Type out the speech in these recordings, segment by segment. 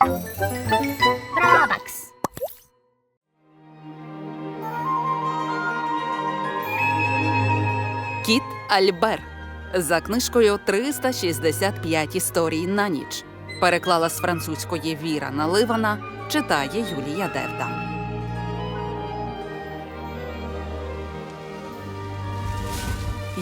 Робакс. Кіт Альбер за книжкою 365 історій на ніч. Переклала з французької Віра Наливана, читає Юлія Девда.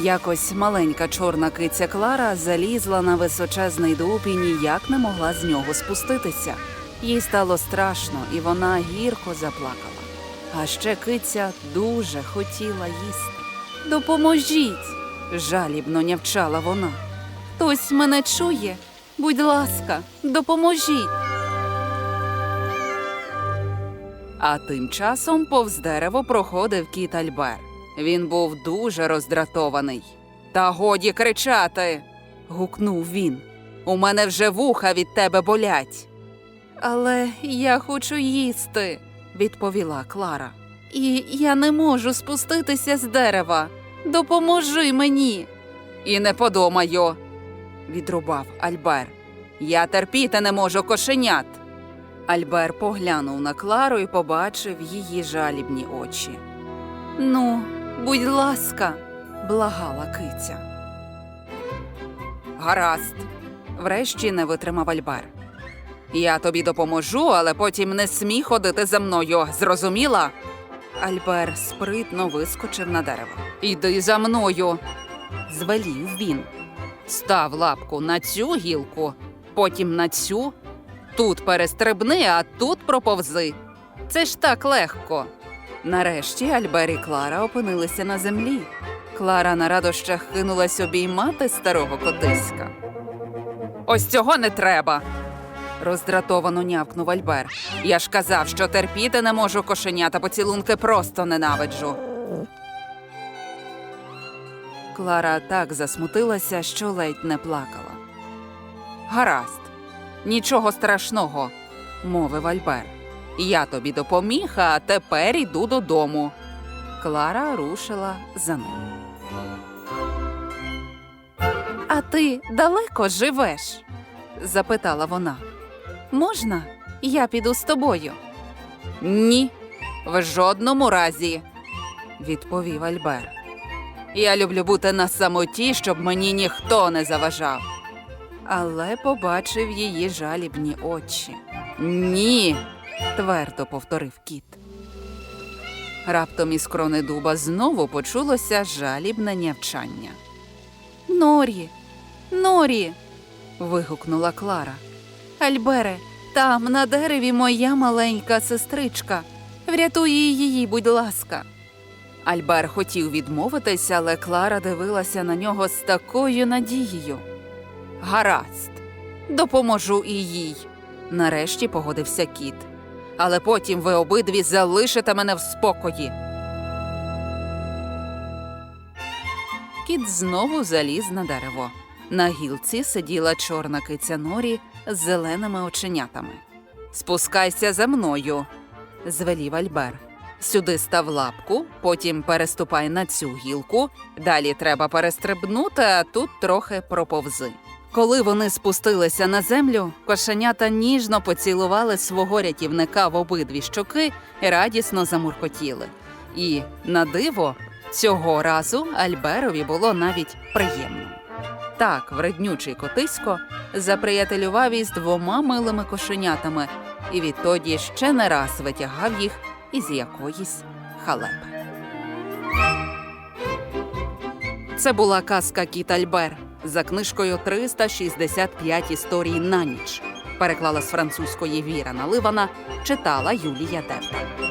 Якось маленька чорна киця Клара залізла на височезний дуб і ніяк не могла з нього спуститися. Їй стало страшно, і вона гірко заплакала. А ще киця дуже хотіла їсти. Допоможіть, жалібно нявчала вона. Хтось мене чує. Будь ласка, допоможіть. А тим часом повз дерево проходив кіт Альбер. Він був дуже роздратований. Та годі кричати. гукнув він. У мене вже вуха від тебе болять. Але я хочу їсти, відповіла Клара. І я не можу спуститися з дерева. Допоможи мені. І не подумаю, відрубав Альбер. Я терпіти не можу кошенят. Альбер поглянув на Клару і побачив її жалібні очі. Ну, будь ласка, благала киця. Гаразд, врешті не витримав Альбер. Я тобі допоможу, але потім не смій ходити за мною, зрозуміла? Альбер спритно вискочив на дерево. Іди за мною, звелів він. Став лапку на цю гілку, потім на цю. Тут перестрибни, а тут проповзи. Це ж так легко. Нарешті Альбер і Клара опинилися на землі. Клара на радощах кинулась обіймати старого котиська. Ось цього не треба. роздратовано нявкнув Альбер. Я ж казав, що терпіти не можу кошенята поцілунки просто ненавиджу. Клара так засмутилася, що ледь не плакала. Гаразд, нічого страшного, мовив Альбер. Я тобі допоміг, а тепер іду додому. Клара рушила за ним. А ти далеко живеш? запитала вона. Можна, я піду з тобою? Ні, в жодному разі, відповів Альбер. Я люблю бути на самоті, щоб мені ніхто не заважав. Але побачив її жалібні очі. Ні, твердо повторив кіт. Раптом із крони дуба знову почулося жалібне нявчання. Норі, Норі. вигукнула Клара. Альбере, там на дереві моя маленька сестричка. Врятуй її, будь ласка. Альбер хотів відмовитися, але Клара дивилася на нього з такою надією. Гаразд, допоможу і їй. Нарешті погодився кіт. Але потім ви обидві залишите мене в спокої. Кіт знову заліз на дерево. На гілці сиділа чорна киця Норі з зеленими оченятами. Спускайся за мною, звелів Альбер. Сюди став лапку, потім переступай на цю гілку. Далі треба перестрибнути, а тут трохи проповзи. Коли вони спустилися на землю, кошенята ніжно поцілували свого рятівника в обидві щоки і радісно замуркотіли. І, на диво, цього разу Альберові було навіть приємно. Так, вреднючий котисько заприятелював із двома милими кошенятами і відтоді ще не раз витягав їх із якоїсь халепи. Це була казка Кіт Альбер за книжкою 365 історій на ніч. Переклала з французької Віра Наливана, читала Юлія Девда.